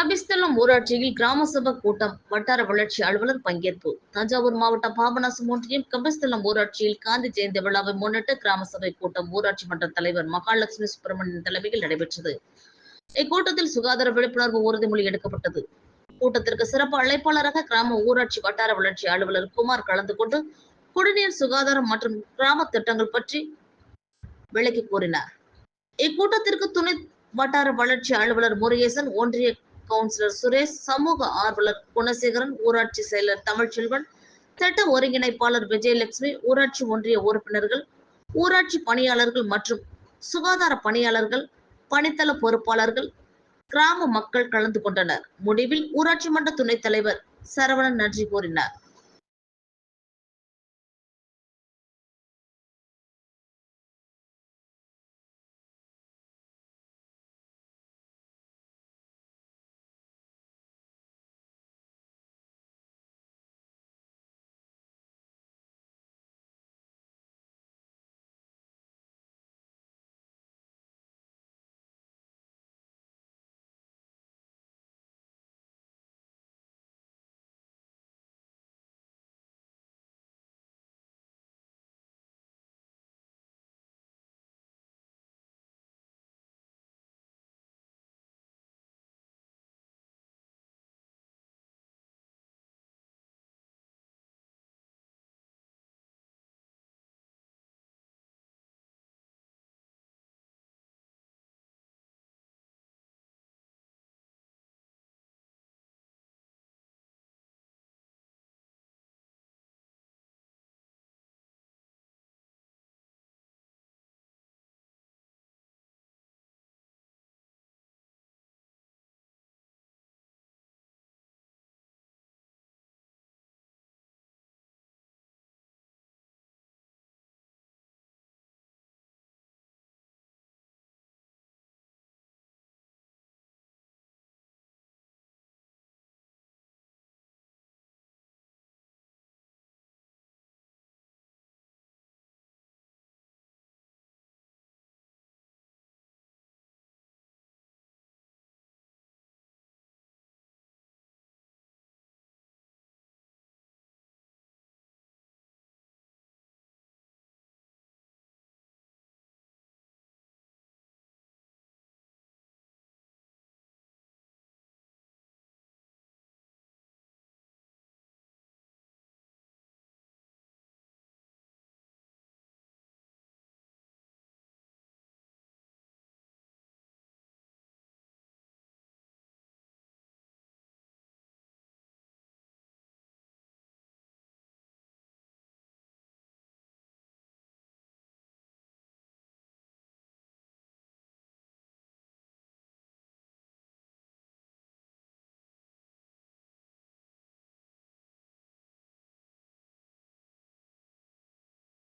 கபிஸ்தலம் ஊராட்சியில் கிராம சபை கூட்டம் வட்டார வளர்ச்சி அலுவலர் பங்கேற்பு. தஞ்சாவூர் மாவட்டம் பாபநாசம் ஒன்றியம் கபிஸ்தலம் ஊராட்சியில் காந்தி ஜெயந்தி விழாவை முன்னிட்டு கிராம சபை கூட்டம் ஊராட்சி மன்ற தலைவர் மகாலட்சுமி சுப்பிரமணியன் தலைமையில் நடைபெற்றது. இக்கூட்டத்தில் சுகாதார விழிப்புணர்வு உறுதிமொழி எடுக்கப்பட்டது. கூட்டத்திற்கு சிறப்பு அழைப்பாளராக கிராம ஊராட்சி வட்டார வளர்ச்சி அலுவலர் குமார் கலந்து கொண்டு குடிநீர் சுகாதாரம் மற்றும் கிராம திட்டங்கள் பற்றி விளக்கி கூறினார். இக்கூட்டத்திற்கு துணை வட்டார வளர்ச்சி அலுவலர் முருகேசன் ஒன்றிய கவுன்சிலர் சுரேஷ் சமூக ஆர்வலர் குணசேகரன் ஊராட்சி செயலர் தமிழ்ச்செல்வன் திட்ட ஒருங்கிணைப்பாளர் விஜயலட்சுமி ஊராட்சி ஒன்றிய உறுப்பினர்கள் ஊராட்சி பணியாளர்கள் மற்றும் சுகாதார பணியாளர்கள் பணித்தள பொறுப்பாளர்கள் கிராம மக்கள் கலந்து கொண்டனர். முடிவில் ஊராட்சி மன்ற துணைத் தலைவர் சரவணன் நன்றி கூறினார்.